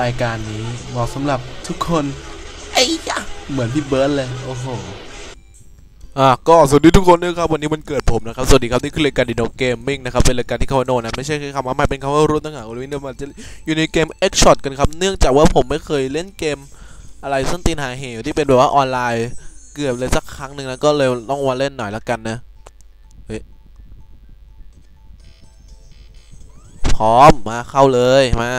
รายการนี้เหมาะสำหรับทุกคนไอ้ยะเหมือนพี่เบิร์ดเลย โอ้โหอะก็สวัสดีทุกคนด้วยครับวันนี้มันเกิดผมนะครับสวัสดีครับนี่คือรายการดิโนเกมมิ่งนะครับเป็นรายการที่คำว่าโนนะไม่ใช่แค่คำว่าไม่เป็นคำว่ารุ่นต่างหากวันนี้เรามาจะอยู่ในเกม X Shot กันครับเนื่องจากว่าผมไม่เคยเล่นเกมอะไรส้นตีนหาเหวที่เป็นแบบว่าออนไลน์เกือบเลยสักครั้งหนึ่งแล้วก็เลยต้องมาเล่นหน่อยแล้วกันนะเฮ้ยพร้อมมาเข้าเลยมา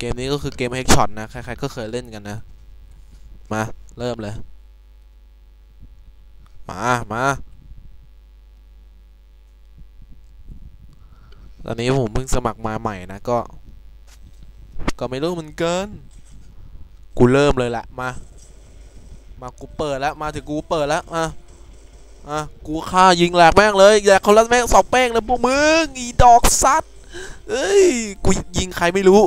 เกมนี้ก็คือเกม X Shot นะ ใครๆก็เคยเล่นกันนะ มา เริ่มเลย มา มา ตอนนี้ผมเพิ่งสมัครมาใหม่นะ ก็ ก็ไม่รู้เหมือนกันกูเริ่มเลยแหละมา มากูเปิดแล้ว มาถึงกูเปิดแล้วมาอะกูฆ่ายิงแหลกแม่งเลยแหลกคนละแม่งสองแป้งเลยพวกมึงอีดอกสัตว์เอ้ย กูยิงใครไม่รู้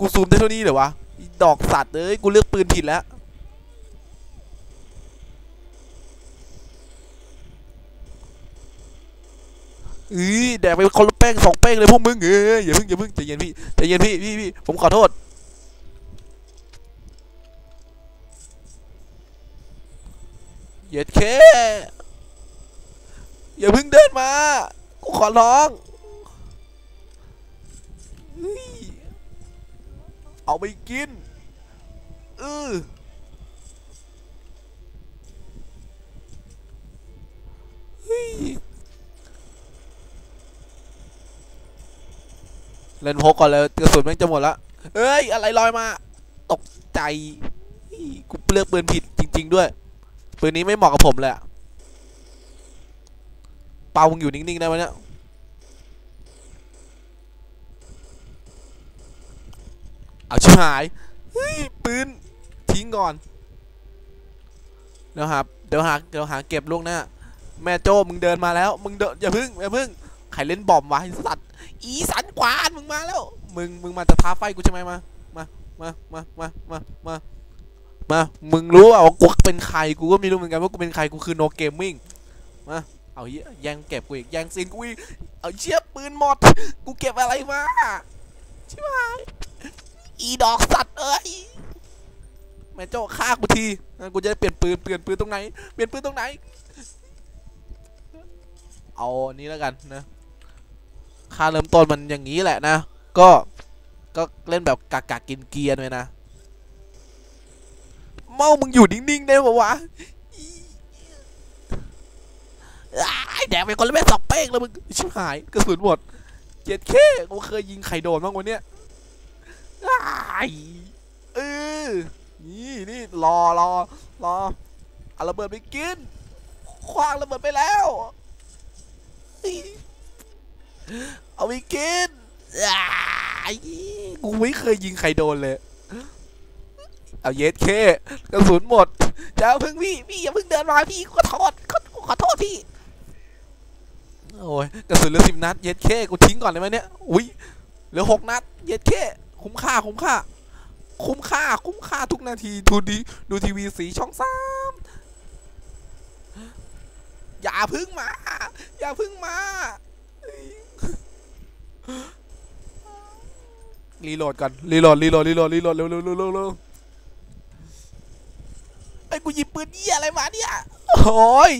กูซูมได้เท่านี้เหรอวะ ดอกสัตว์เอ้ย กูเลือกปืนผิดแล้ว อือแดกไปคนละแป้งสองแป้งเลยพวกมึงเอ้ยอย่าเพิ่งอย่าเพิ่งใจเย็นพี่ใจเย็นพี่พี่พี่ผมขอโทษเหย็ดเคอย่าเพิ่งเดินมา กูขอร้อง เอาไปกินเออเล่นพกก่อนเลยกระสุนแม่งจะหมดละเอ้ย อะไรลอยมา ตกใจกูเลือกปืนผิดจริง ๆ ด้วย ปืนนี้ไม่เหมาะกับผมเลยอะเป่ามึงอยู่นิ่ง ๆ ได้ไหมเนี่ย เอาชิบหายปืนทิ้งก่อนเดี๋ยวหาเดี๋ยวหาเดี๋ยวหาเก็บลูกหน้าแม่โจ้มึงเดินมาแล้ว มึงเดินอย่าพึ่งอย่าพึ่งใครเล่นบอมวะสัตว์อีสันกวานมึงมาแล้ว มึงมึงมาจะท้าไฟกูใช่ไหมมามามามามามามามา มึงรู้ว่ากูเป็นใครกูก็ไม่รู้เหมือนกันว่ากูเป็นใครกูคือโนเกมมิ่งมาเอาเหี้ยแย่งเก็บกูอีกแย่งซีนกูอีกเอาเชี่ยปืนหมด กูเก็บอะไรมาช่ไหม อีดอกสัตว์เอ้ยแม่โจ้ฆ่ากูทีกูจะได้เปลี่ยนปืนเปลี่ยนปืนตรงไหนเปลี่ยนปืนตรงไหน เอาอันนี้แล้วกันนะค่าเริ่มต้นมันอย่างนี้แหละนะ ก็ก็เล่นแบบกากากินเกียร์ด้วยนะ เมามึงอยู่นิ่งๆได้ปะวะอีอ้แดกไปคนละแม่สองเป้งแล้วมึงชิบหายกระสุนหมดเจ็ดเคกูเคยยิงไข่โดนบ้างวันเนี้ย เออนี่นี่รอรอรอเอาระเบิดไปกินคว้างระเบิดไปแล้วอีเอาไปกินอ้ายกูไม่เคยยิงใครโดนเลย เอาเยสเคกระสุนหมดจะเอาเพิ่งพี่พี่อย่าเพิ่งเดินมาพี่ขอโทษขอขอโทษพี่โอ้ยกระสุนเหลือสิบนัดเยสเคกูทิ้งก่อนได้ไหมเนี่ยอุ้ยเหลือหกนัดเยสเค คุ้มค่าคุ้มค่า คุ้มค่า คุ้มค่าทุกนาทีดูดีดูทีวีสีช่องสามอย่าพึ่งมา อย่าพึ่งมารีโหลดก่อนรีโหลดรีโหลดรีโหลดรีโหลดเร็วเร็วเร็วเร็วไอ้กูหยิบปืนเหี้ยอะไรมาเนี่ยโอ้ย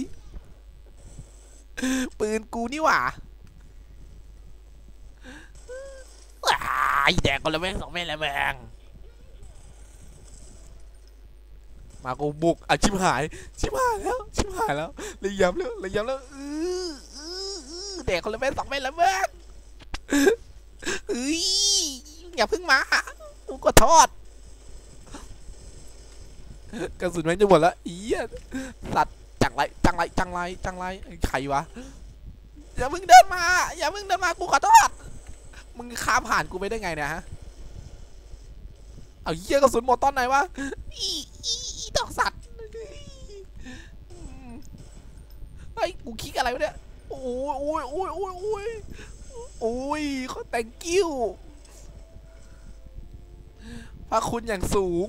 ปืนกูนี่หว่าว้าย แดกคนละแม่งสองแม่งละแม่งมากูบุกอะชิบหาย ชิบหายแล้ว ชิบหายแล้วเลยย้ำแล้วเลยย้ำแล้วอืออืออื้อแดกคนละแม่งสองแม่งละแม่งเฮ้ยอย่าพิ่งมากูก็ทอดกระสุนแม่งจะหมดแล้วอียสัตว์จังไรจังไรจังไรจังไรใครวะอย่าเพิ่งเดินมา อย่าเพิ่งเดินมากูขอโทษ มึงข้ามผ่านกูไปได้ไงเนี่ยฮะ เอาเหี้ยกระสุนหมดตอนไหนวะ อีอีดอกสัตว์เฮ้ยกูคิกอะไรวะเนี่ย โอ้ยโอ้ยโอ้ยโอ้ยโอ้ยโอ้ยเขาแต่งกิ้วพระคุณอย่างสูง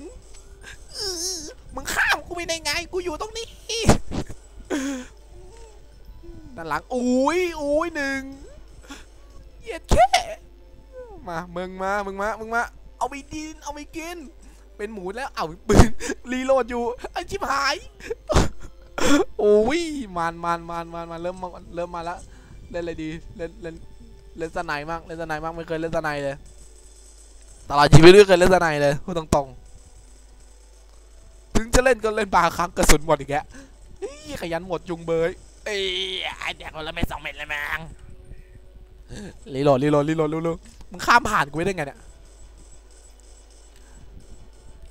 มึงข้ามกูไปได้ไง กูอยู่ตรงนี้ ด้านหลัง อุ้ยอุ้ยหนึ่งเยียดแค่ มามึงมามึงมามึงมาเอาไปกินเอาไปกิน เป็นหมูแล้วเอาปืนรีโหลดอยู่ไอชิบหายโอ้ยมันมันมันมันมันเริ่มมาเริ่มมาแล้วเล่นอะไรดีเล่นเล่นเล่นสไนด์มากเล่นสไนด์มากไม่เคยเล่นสไนด์เลยตลอดชีวิตไม่เคยเล่นสไนด์เลยพูดตรงๆ ถึงจะเล่นก็เล่นบาครั้งกระสุนหมดอีกแกขยันหมดจุงเบยเอ้ยไอ้แดกคนละเม็ดสองเม็ดเลยมั้งรีโหลดรีโหลดรีโหลดเร็วๆ มึงข้ามผ่านกูไปได้ไงเนี่ย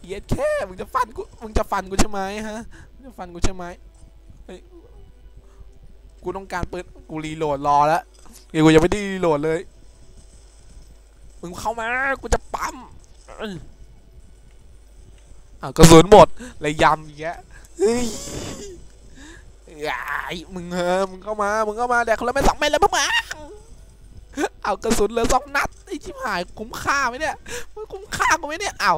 เย็ดแค่ มึงจะฟันกู มึงจะฟันกูใช่ไหมฮะ มึงจะฟันกูใช่ไหมเฮ้ย กูต้องการปืน กูรีโหลดรอแล้วเดี๋ยวกูยังไม่ได้รีโหลดเลย มึงเข้ามา กูจะปั๊มอ้ยอ้าวกระสุนหมดเลยยำอีกแกเฮ้ยไอ้มึงเออมึงเข้ามา มึงเข้ามาแดกคนละไม่สองเม็ดเลยพวกมึง เอากระสุนเหลือสองนัดไอชิบหายคุ้มค่าไหมเนี่ยมันคุ้มค่ากูไหมเนี่ยเอา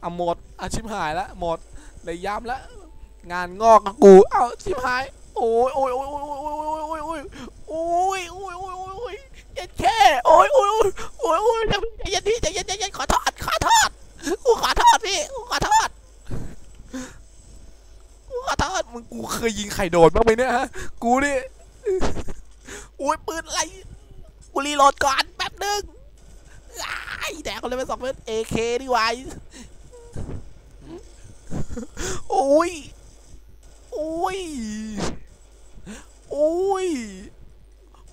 เอาหมดเอาชิบหายแล้วหมดเลยย้ำแล้วงานงอกกูเอาชิบหายโอ้ยโอ้ยโอ้ยโอ้ยโอ้ยโอ้ยโอ้ยโอ้ยโอ้ยโอ้ยโอ้ยเย็นแค่โอ้ยโอ้ยโอ้ยโอ้ยโอ้ยใจเย็นพี่ใจเย็นใจเย็นขอโทษขอโทษกูขอโทษพี่กูขอโทษกูขอโทษมึงกูเคยยิงไข่โดดบ้างไหมเนี่ยฮะกูนี่โอ้ยปืนอะไร กูรีโหลดก่อนแป๊บนึงไอ้แดกคนเลยไปสองเม็ด AK ดีไว้โอ้ย โอ้ย โอ้ย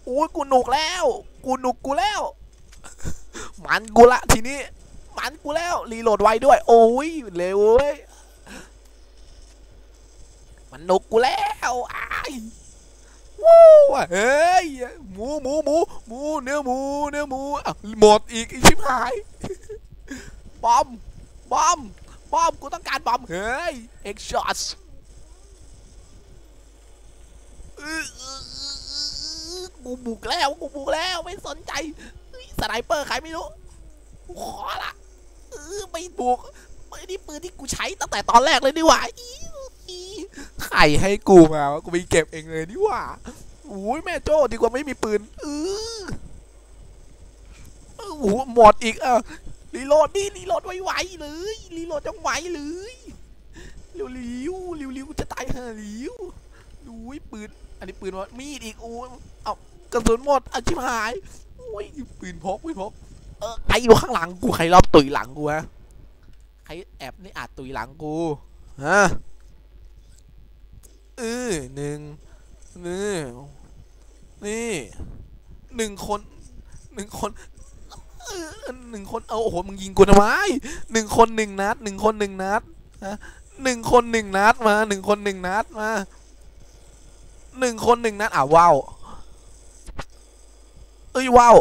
โอ้ย กูหนุกแล้ว กูหนุกกูแล้ว มันกูละทีนี้ มันกูแล้ว รีโหลดไวด้วย โอ้ย เร็วเว้ย มันหนุกกูแล้วไอ้ ว้าวเฮ้ยหมูหมูหมูหมูเนื้อหมูเนื้อหมูอะหมดอีกชิบหายบอมบอมบอมกูต้องการบอมเฮ้ยเอ็กช็อตกูบุกแล้วกูบุกแล้วไม่สนใจสไนเปอร์ใครไม่รู้กูขอละเออไม่บุกปืนนี่ปืนที่กูใช้ตั้งแต่ตอนแรกเลยนี่หว่าอีอีใครให้กูมาวะกูไปเก็บเองเลยดีกว่า อ้ยแม่โจ้ดีกว่าไม่มีปืนเออโอ้โหหมดอีกอะรีโหลดนี่รีโหลดไวๆเลยรีโหลดจังไวเลยเร็วๆเร็วๆจะตายห่าเร็วดูยปืนอันนี้ปืนวะมีดอีกโอ้เอากระสุนหมดอาชิบหายโอ้ยปืนพกปืนพกเออใครอยู่ข้างหลังกูใครรอบตุยหลังกูฮะใครแอบนี่อาจตุยหลังกูฮะเออหนึ่ง นี่นี่หนึ่งคนหนึ่งคนหนึ่งคนเอาโอ้โหมึงยิงกูทำไมหนึ่งคนหนึ่งนัดหนึ่งคนหนึ่งนัดฮะหนึ่งคนหนึ่งนัดมาหนึ่งคนหนึ่งนัดมาหนึ่งคนหนึ่งนัดอะว้าวเอ้ยว้าว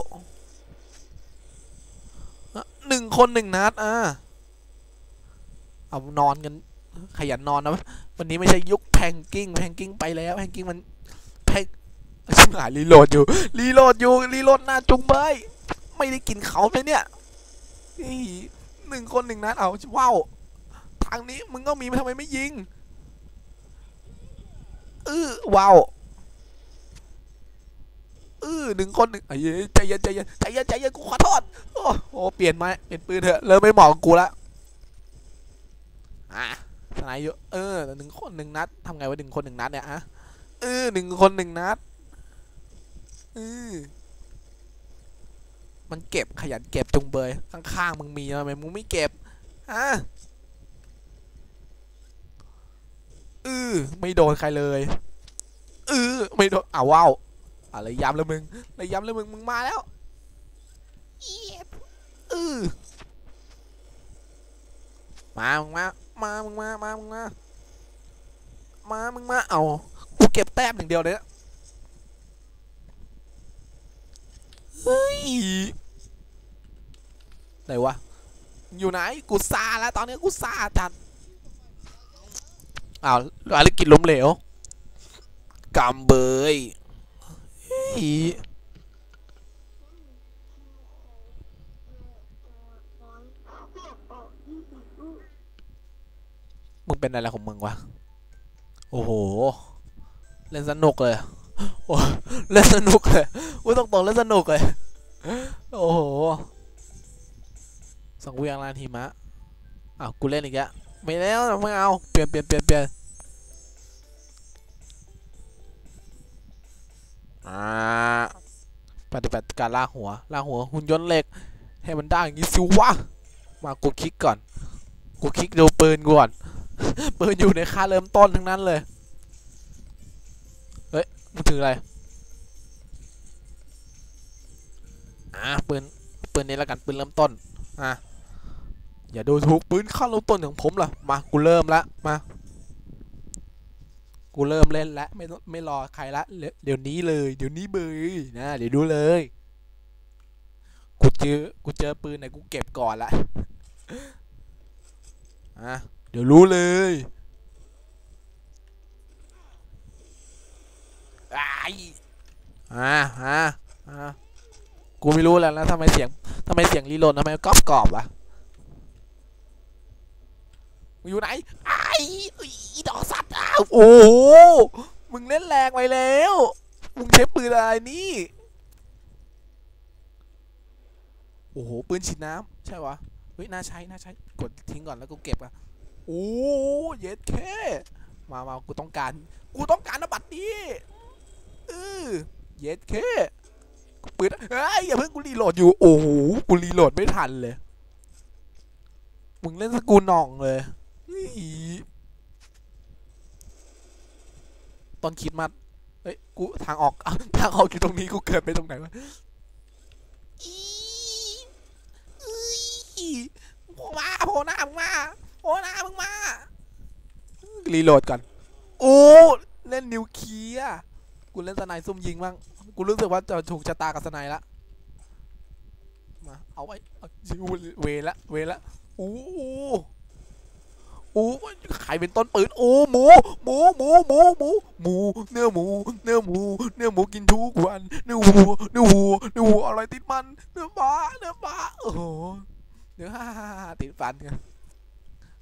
หนึ่งคนหนึ่งนัดอะเอานอนกันขยันนอนนะวันนี้ไม่ใช่ยุคแพงกิ้งแพงกิ้งไปแล้วแพงกิ้งมัน แพงชิบหายรีโหลดอยู่รีโหลดอยู่รีโหลดหน้าจุงเบยไม่ได้กินเขาเลยเนี่ยนี่หนึ่งคนหนึ่งนัดเอาว้าวทางนี้มึงก็มีทำไมไม่ยิงเออว้าวเออหนึ่งคนหนึ่งไอ้ยใจเย็นใจเย็นใจเย็นใจเย็นกูขอโทษโอ้โหเปลี่ยนไม้เปลี่ยนปืนเถอะเริ่มไม่เหมาะกับกูละอะสไนเยอะเออหนึ่งคนหนึ่งนัดทำไงวะหนึ่งคนหนึ่งนัดเนี่ยอะ เออหนึ่งคนหนึ่งนัดเออมันเก็บขยันเก็บจุงเบย ข้างๆมึงมีทำไมมึงไม่เก็บฮะเออไม่โดนใครเลยเออไม่โดนอ้าวว้าวอะไรย้ำแล้วมึงอะไรย้ำแล้วมึงมึงมาแล้วเอี๊ยดเออมา มึงมา มา มึงมา มา มึงมา มา มึงมา เอากูเก็บ แต้มอย่างเดียวเลยนะเฮ้ยไหนวะ อยู่ไหน กูซาแล้ว ตอนนี้กูซาจัดอ้าวภารกิจล้มเหลวกำเบยเฮ้ยมึงเป็นอะไรของมึงวะ โอ้โห เล่นสนุกเลยโอ้เล่นสนุกเลยอุ้ยตรงๆเล่นสนุกเลย โอ้โห สังเวียงลานหิมะ อ้าว กูเล่นอีกแล้วไม่แล้วไม่เอา เปลี่ยนเปลี่ยนเปลี่ยนเปลี่ยนอ่าปฏิบัติการล่ากหัวล่ากหัวหุ่นยนต์เหล็ก ให้มันได้อย่างงี้สิวะ มากูคลิกก่อน กูคลิกดูปืนก่อน ปืนอยู่ในค่าเริ่มต้นทั้งนั้นเลย มึงถืออะไร อ่าปืนปืนนี้แล้วกันปืนเริ่มต้น อะ อย่าดูถูกปืนค่าเริ่มต้นของผมล่ะ มา กูเริ่มละ มา กูเริ่มเล่นแล้วไม่ไม่รอใครละ เดี๋ยวนี้เลย เดี๋ยวนี้เบยนะ เดี๋ยวดูเลย กูเจอ กูเจอปืนไหนกูเก็บก่อนละ อะ เดี๋ยวรู้เลย ไอ้อ่าอ่าอ่ากูไม่รู้แล้วนะทำไมเสียงทำไมเสียงรีโหลดทำไมกรอบกรอบวะมึงอยู่ไหนไอ้อีดอกสัตว์อะโอ้โหมึงเล่นแรงไปแล้ว มึงใช้ปืนอะไรนี่ โอ้โห ปืนฉีดน้ำใช่วะเฮ้ยน่าใช้น่าใช้ กดทิ้งก่อนแล้วกูเก็บอะโอ้เย็ดแค่มามากูต้องการ กูต้องการนบัตรนี้ เออเย็ดแค่ปืนเฮ้ยอย่าเพิ่งกูรีโหลดอยู่ โอ้โหกูรีโหลดไม่ทันเลย มึงเล่นสกูน่องเลยต้นคิดมาเฮ้ย กูทางออกทางออกอยู่ตรงนี้ กูเกิดไปตรงไหนวะอีเอ้ยโผล่มาโผล่หน้ามึงมาโผล่หน้ามึงมา รีโหลดก่อน โอ้ เล่นนิวเคลียร์ กูเล่นสไนซุ่มยิงบ้างกูรู้สึกว่าจะถูกชะตากับสไนละมาเอาไว้เวเวละเวละโอ้โหโอ้ใครเป็นต้นปืนโอ้หมูหมูหมูหมูหมูหมูเนื้อหมูเนื้อหมูเนื้อหมูกินทุกวันเนื้อวัวเนื้อวัวเนื้อวัวอะไรติดมันเนื้อปลาเนื้อปลาโอ้โหเนื้อฮ่าฮ่าฮาติดฟันกัน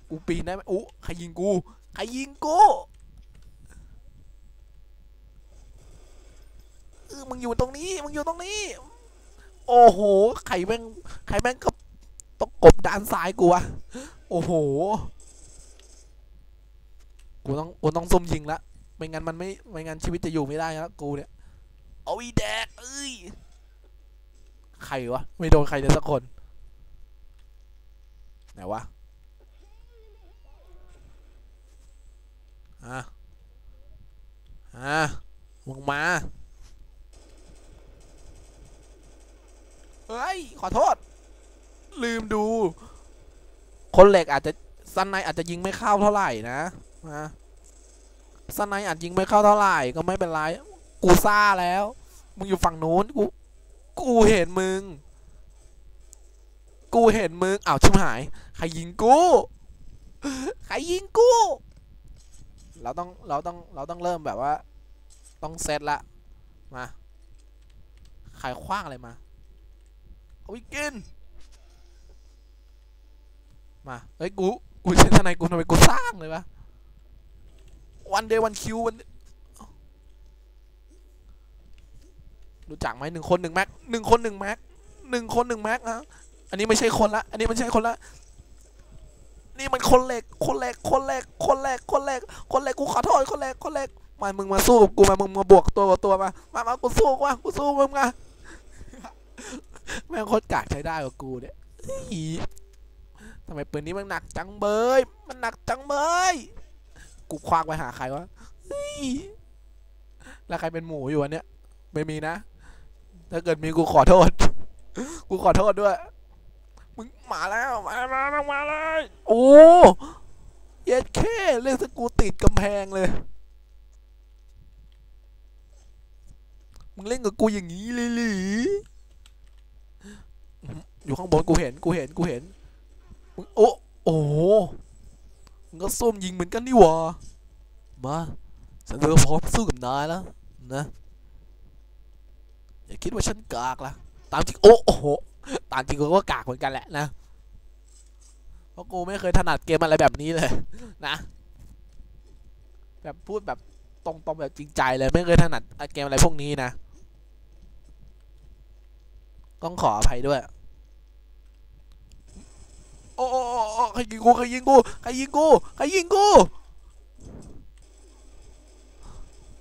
กูปีนได้ไหมโอ้ใครยิงกูใครยิงกู ออมึงอยู่ตรงนี้ มึงอยู่ตรงนี้ โอ้โหใครแม่งใครแม่งก็ต้องกบด้านซ้ายกูวะ โอ้โห กูต้อง กูต้องซุ่มยิงละ ไม่งั้นมันไม่ ไม่งั้นชีวิตจะอยู่ไม่ได้แล้วกูเนี่ย เอาอีแดกเอ้ย ใครวะ ไม่โดนใครเลยสักคน ไหนวะอะอะมึงมา เฮ้ย ขอโทษ ลืมดู คนเหล็กอาจจะซันไนอาจจะยิงไม่เข้าเท่าไหร่นะมาซันไนอาจยิงไม่เข้าเท่าไหร่ก็ไม่เป็นไร กูซ่าแล้ว มึงอยู่ฝั่งนู้นกู กูเห็นมึง กูเห็นมึงอ้าวชิบหาย ใครยิงกู ใครยิงกู เราต้อง เราต้อง เราต้องเริ่มแบบว่า ต้องเซตละ มา ใครคว้างอะไรมา เอาไปกิน มา เฮ้ย กู กูใช้ทนายกูทำไมกูสร้างเลยวะ วันเดย์วันคิววัน รู้จักไหมหนึ่งคนหนึ่งแม็กหนึ่งคนหนึ่งแม็กหนึ่งคนหนึ่งแม็กนะอันนี้ไม่ใช่คนละ อันนี้ไม่ใช่คนละ นี่มันคนเหล็ก คนเหล็ก คนเหล็ก คนเหล็ก คนเหล็ก คนเหล็ก กูขอโทษ คนเหล็ก คนเหล็กมามึงมาสู้กับกูมา มึงมาบวกตัวกับตัวมา มา มา กูสู้กูกูสู้มึงมา แม่งโคตรกากใช้ได้กับกูเนี่ยทำไมปืนนี้มันหนักจังเบย มันหนักจังเบย กูคว้างไปหาใครวะแล้วใครเป็นหมูอยู่วะเนี่ยไม่มีนะ ถ้าเกิดมีกูขอโทษ กูขอโทษด้วย มึงมาแล้ว มามามามาเลย โอ้เย็ดแค่เล่นสกูติดกำแพงเลย มึงเล่นกับกูอย่างนี้เลยหรือ อยู่ข้างบนกูเห็นกูเห็นกูเห็นมึงโอ้โอ้มึงก็ส้มยิงเหมือนกันนี่หว่ามาฉันเริ่มพร้อมสู้กับนายแล้วนะอย่าคิดว่าฉันกากล่ะตามจริงโอ้โอ้โหตามจริงกูก็กากเหมือนกันแหละนะเพราะกูไม่เคยถนัดเกมอะไรแบบนี้เลยนะแบบพูดแบบตรงๆแบบจริงใจเลยไม่เคยถนัดเกมอะไรพวกนี้นะ ต้องขออภัยด้วย โอ้โอ้โอ้ใครยิงกู ใครยิงกู ใครยิงกู ใครยิงกู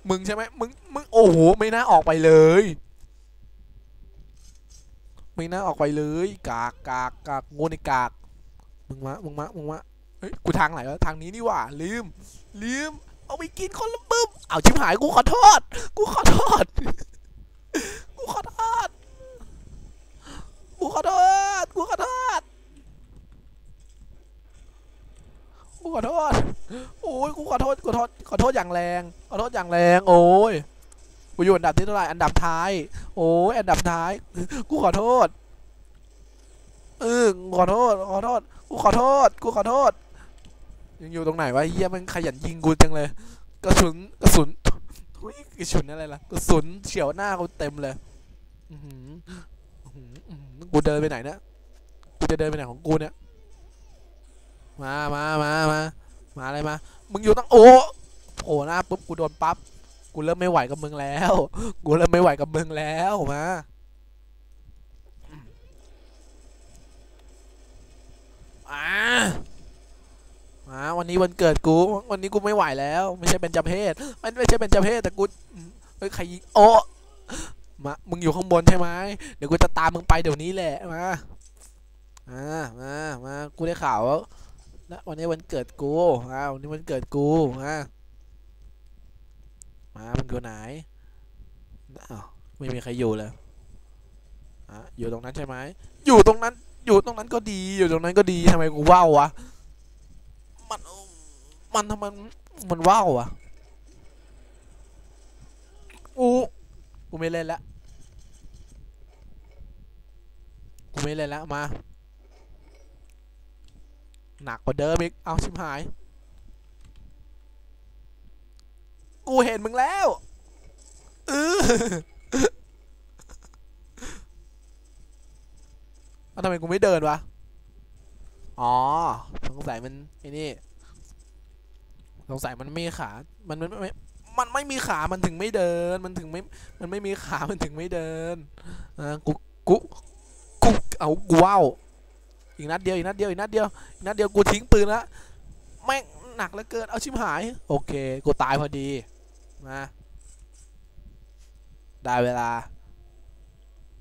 มึงใช่ไหมมึง มึง โอ้โห ไม่น่าออกไปเลย ไม่น่าออกไปเลย กากกากกากงูในกาก มึงมา มึงมา มึงมา เฮ้ย กูทางไหนวะ ทางนี้นี่หว่า ลืม ลืม เอาไปกินคนละบึ้มเอาชิบหาย กูขอโทษ กูขอโทษ กูขอโทษ กูขอโทษกูขอโทษกูขอโทษโอ้ยกูขอโทษขอโทษขอโทษอย่างแรงขอโทษอย่างแรง โอ้ยกูอยู่อันดับที่เท่าไหร่อันดับท้าย โอ้ยอันดับท้ายกูขอโทษเออขอโทษขอโทษกูขอโทษกูขอโทษยังอยู่ตรงไหนวะเฮียมันขยันยิงกูจังเลยกระสุนกระสุนกระสุนอะไรล่ะกระสุนเฉียวหน้ากูเต็มเลย กูเดินไปไหนเนี่ยกูจะเดินไปไหนของกูเนี่ยมามามามามาอะไรมา มึงอยู่ตั้งโอ้โผล่หน้าปุ๊บกูโดนปั๊บกูเริ่มไม่ไหวกับมึงแล้ว กูเริ่มไม่ไหวกับมึงแล้วมาอ่ามาวันนี้วันเกิดกู วันนี้กูไม่ไหวแล้ว ไม่ใช่เป็นจำเพศมันไม่ใช่เป็นจำเพศแต่กูเฮ้ยใครยิงโอ้ มามึงอยู่ข้างบนใช่ไหมเดี๋ยวกูจะตามมึงไปเดี๋ยวนี้แหละมามามามากูได้ข่าวว่านะวันนี้วันเกิดกูอ่าวันนี้วันเกิดกูมามามึงอยู่ไหนอ้าวไม่มีใครอยู่เลยอะอยู่ตรงนั้นใช่ไหมอยู่ตรงนั้น อยู่ตรงนั้นก็ดี อยู่ตรงนั้นก็ดีทำไมกูว้าววะมันมันทำไมมันว้าวอะกูกูไม่เล่นละกู ไม่เล่นละมา หนักกว่าเดิมอีก เอาชิบหาย กูเห็นมึงแล้วเออเอาทำไมกูไม่เดินวะ อ๋อ สงสัยมันไอ้นี่ สงสัยมันไม่มีขา มันมันไม่ มันไม่มีขา มันถึงไม่เดิน มันถึงไม่ มันไม่มีขา มันถึงไม่เดินอ่ากู กูกู เอากูว้าวอีกนัดเดียวอีกนัดเดียวอีกนัดเดียวอีกนัดเดียวกูทิ้งปืนละแม่งหนักเหลือเกินเอาชิบหาย โอเคกูตายพอดีมาได้เวลา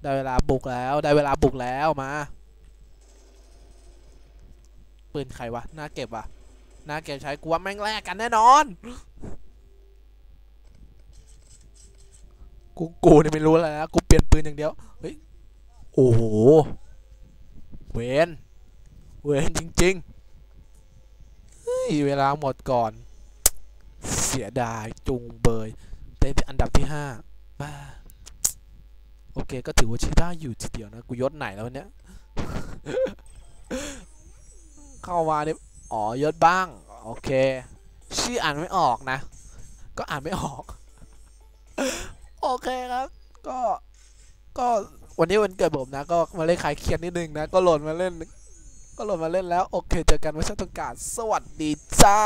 ได้เวลาบุกแล้วได้เวลาบุกแล้วมา ปืนใครวะน่าเก็บวะน่าเก็บใช้กูว่าแม่งแลกกันแน่นอนกูกูเนี่ยไม่รู้แล้วนะกูเปลี่ยนปืนอย่างเดียวเฮ้ยโอ้โห เวนเวนจริงๆเฮ้ยเวลาหมดก่อน เสียดายจุงเบยได้เป็นอันดับที่ห้าบ้าโอเคก็ถือว่าใช้ได้อยู่ทีเดียวนะกูยศไหนแล้ววันเนี้ยเข้ามาเนี่ยอ๋อยศบ้าง โอเค ชื่ออ่านไม่ออกนะ ก็อ่านไม่ออก โอเคครับ ก็ก็ วันนี้วันเกิดผมนะ ก็มาเล่นขายเครียดนิดนึงนะ ก็โหลดมาเล่น ก็โหลดมาเล่นแล้ว โอเค เจอกันวันชาติกาศสวัสดีจ้า